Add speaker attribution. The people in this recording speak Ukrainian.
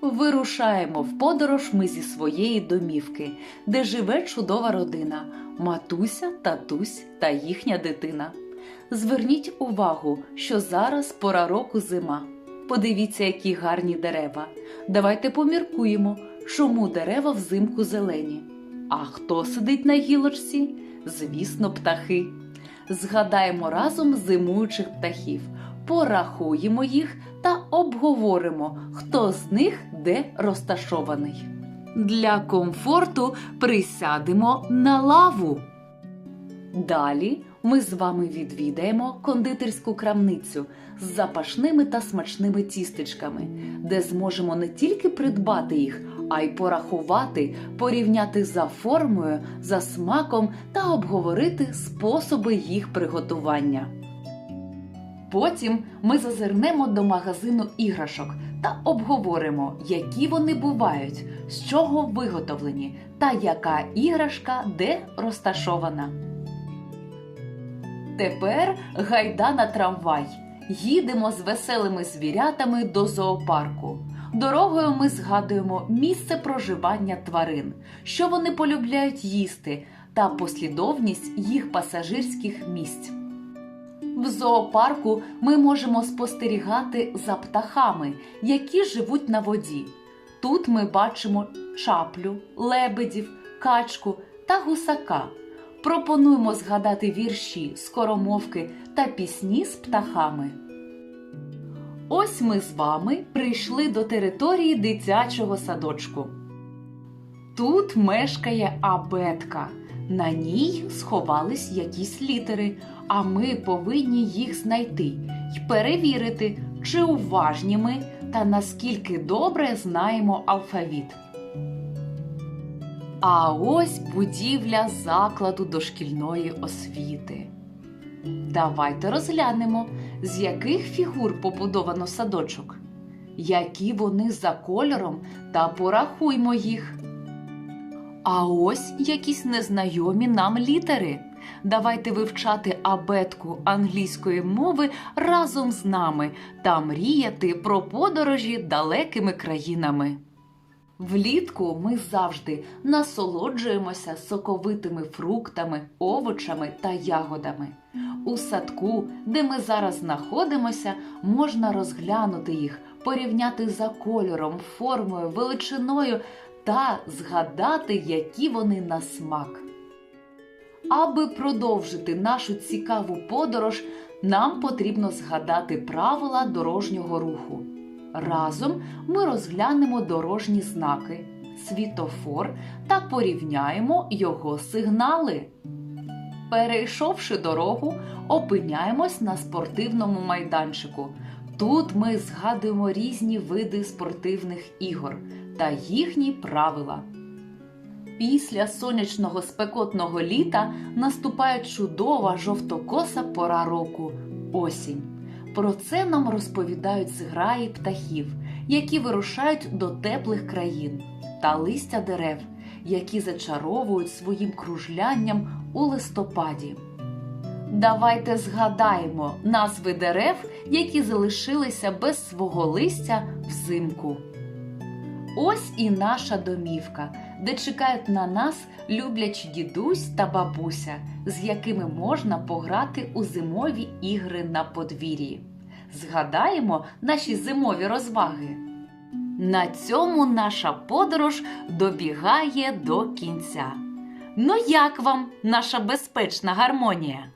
Speaker 1: Вирушаємо в подорож ми зі своєї домівки, де живе чудова родина матуся, татусь та їхня дитина. Зверніть увагу, що зараз пора року зима. Подивіться, які гарні дерева. Давайте поміркуємо, чому дерева взимку зелені. А хто сидить на гілочці? Звісно, птахи. Згадаємо разом зимуючих птахів, порахуємо їх та обговоримо, хто з них де розташований. Для комфорту присядемо на лаву. Далі ми з вами відвідаємо кондитерську крамницю з запашними та смачними тістечками, де зможемо не тільки придбати їх, а й порахувати, порівняти за формою, за смаком та обговорити способи їх приготування. Потім ми зазирнемо до магазину іграшок та обговоримо, які вони бувають, з чого виготовлені та яка іграшка де розташована. Тепер гайда на трамвай. Їдемо з веселими звірятами до зоопарку. Дорогою ми згадуємо місце проживання тварин, що вони полюбляють їсти, та послідовність їх пасажирських місць. В зоопарку ми можемо спостерігати за птахами, які живуть на воді. Тут ми бачимо чаплю, лебедів, качку та гусака. Пропонуємо згадати вірші, скоромовки та пісні з птахами. Ось ми з вами прийшли до території дитячого садочку. Тут мешкає абетка. На ній сховались якісь літери, а ми повинні їх знайти й перевірити, чи уважні ми та наскільки добре знаємо алфавіт. А ось будівля закладу дошкільної освіти. Давайте розглянемо, з яких фігур побудовано садочок, які вони за кольором, та порахуймо їх. А ось якісь незнайомі нам літери. Давайте вивчати абетку англійської мови разом з нами та мріяти про подорожі далекими країнами. Влітку ми завжди насолоджуємося соковитими фруктами, овочами та ягодами. У садку, де ми зараз знаходимося, можна розглянути їх, порівняти за кольором, формою, величиною та згадати, які вони на смак. Аби продовжити нашу цікаву подорож, нам потрібно згадати правила дорожнього руху. Разом ми розглянемо дорожні знаки, світофор та порівняємо його сигнали. Перейшовши дорогу, опиняємось на спортивному майданчику. Тут ми згадуємо різні види спортивних ігор та їхні правила. Після сонячного спекотного літа наступає чудова жовтокоса пора року осінь. Про це нам розповідають зграї птахів, які вирушають до теплих країн, та листя дерев, які зачаровують своїм кружлянням у листопаді. Давайте згадаємо назви дерев, які залишилися без свого листя взимку. Ось і наша домівка, де чекають на нас люблячі дідусь та бабуся, з якими можна пограти у зимові ігри на подвір'ї. Згадаємо наші зимові розваги. На цьому наша подорож добігає до кінця. Ну як вам наша безпечна гармонія?